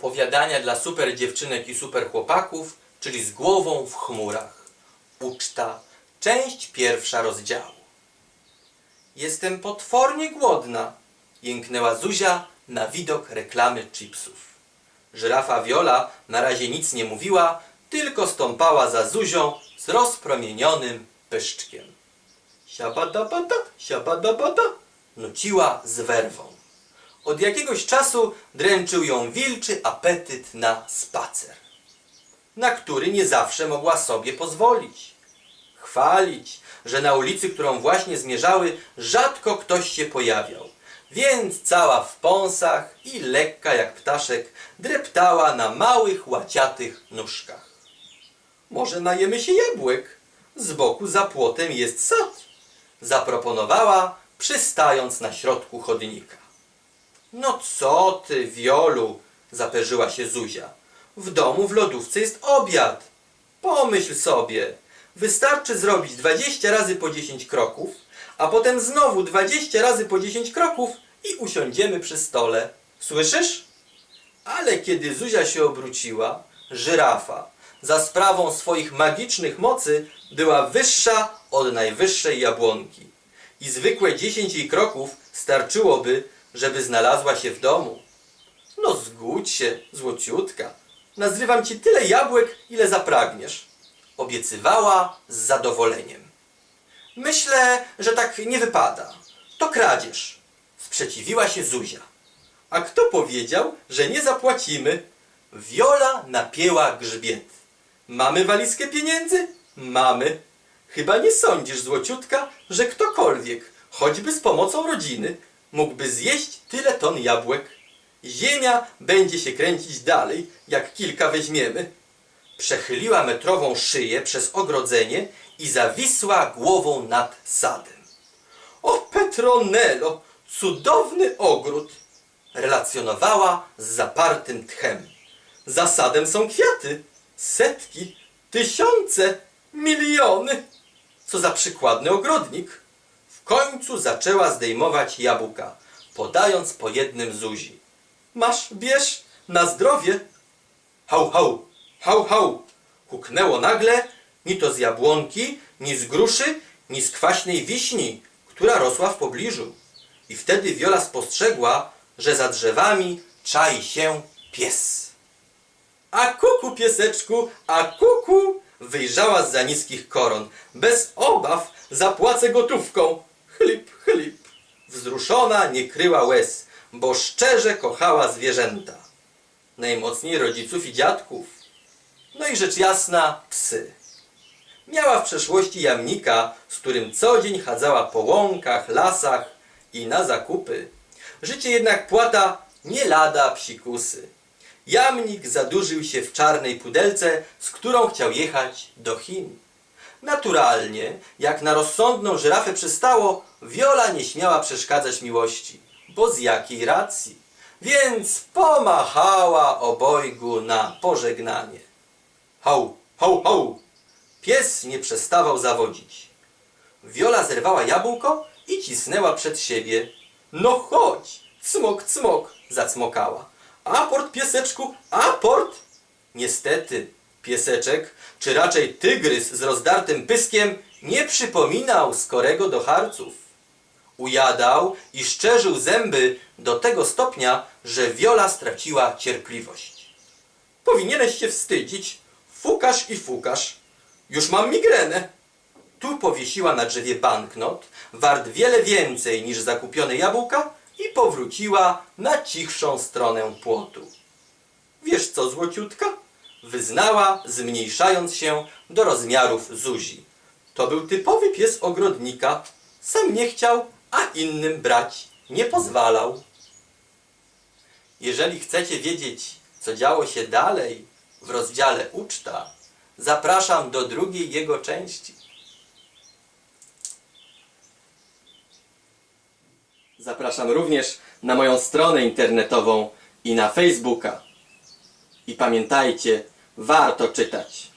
Opowiadania dla super dziewczynek i super chłopaków, czyli z głową w chmurach. Uczta, część pierwsza rozdziału. Jestem potwornie głodna, jęknęła Zuzia na widok reklamy chipsów. Żyrafa Viola na razie nic nie mówiła, tylko stąpała za Zuzią z rozpromienionym pyszczkiem. Siabadabada, siabadabada, nuciła z werwą. Od jakiegoś czasu dręczył ją wilczy apetyt na spacer, na który nie zawsze mogła sobie pozwolić. Chwalić, że na ulicy, którą właśnie zmierzały, rzadko ktoś się pojawiał, więc cała w pąsach i lekka jak ptaszek dreptała na małych, łaciatych nóżkach. Może najemy się jabłek? Z boku za płotem jest sad. Zaproponowała, przystając na środku chodnika. No co ty, Wiolu, zaperzyła się Zuzia. W domu w lodówce jest obiad. Pomyśl sobie, wystarczy zrobić 20 razy po 10 kroków, a potem znowu 20 razy po 10 kroków i usiądziemy przy stole. Słyszysz? Ale kiedy Zuzia się obróciła, żyrafa za sprawą swoich magicznych mocy była wyższa od najwyższej jabłonki. I zwykłe 10 jej kroków starczyłoby, żeby znalazła się w domu. No zgódź się, złociutka. Nazrywam ci tyle jabłek, ile zapragniesz. Obiecywała z zadowoleniem. Myślę, że tak nie wypada. To kradzież. Sprzeciwiła się Zuzia. A kto powiedział, że nie zapłacimy? Wiola napięła grzbiet. Mamy walizkę pieniędzy? Mamy. Chyba nie sądzisz, złociutka, że ktokolwiek, choćby z pomocą rodziny, mógłby zjeść tyle ton jabłek. Ziemia będzie się kręcić dalej, jak kilka weźmiemy. Przechyliła metrową szyję przez ogrodzenie i zawisła głową nad sadem. O Petronelo, cudowny ogród! Relacjonowała z zapartym tchem. Za sadem są kwiaty, setki, tysiące, miliony. Co za przykładny ogrodnik. Końcu zaczęła zdejmować jabłka, podając po jednym Zuzi. Masz, bierz, na zdrowie. Hał, hał, hał, hał. Huknęło nagle, ni to z jabłonki, ni z gruszy, ni z kwaśnej wiśni, która rosła w pobliżu. I wtedy Wiola spostrzegła, że za drzewami czai się pies. A kuku, pieseczku, a kuku! Wyjrzała z za niskich koron. Bez obaw zapłacę gotówką. Wzruszona nie kryła łez, bo szczerze kochała zwierzęta. Najmocniej rodziców i dziadków. No i rzecz jasna, psy. Miała w przeszłości jamnika, z którym co dzień chadzała po łąkach, lasach i na zakupy. Życie jednak płata nie lada psikusy. Jamnik zadurzył się w czarnej pudelce, z którą chciał jechać do Chin. Naturalnie, jak na rozsądną żyrafę przystało, Wiola nie śmiała przeszkadzać miłości. Bo z jakiej racji? Więc pomachała obojgu na pożegnanie. Hał, hał, hał! Pies nie przestawał zawodzić. Wiola zerwała jabłko i cisnęła przed siebie. No chodź, cmok, cmok, zacmokała. Aport, pieseczku, aport! Niestety, pieseczek, czy raczej tygrys z rozdartym pyskiem, nie przypominał skorego do harców. Ujadał i szczerzył zęby do tego stopnia, że Wiola straciła cierpliwość. Powinieneś się wstydzić. Fukasz i fukasz. Już mam migrenę. Tu powiesiła na drzewie banknot, wart wiele więcej niż zakupione jabłka i powróciła na cichszą stronę płotu. Wiesz co, złociutka? Wyznała, zmniejszając się do rozmiarów Zuzi. To był typowy pies ogrodnika. Sam nie chciał, a innym brać nie pozwalał. Jeżeli chcecie wiedzieć, co działo się dalej w rozdziale Uczta, zapraszam do drugiej jego części. Zapraszam również na moją stronę internetową i na Facebooka. I pamiętajcie, warto czytać.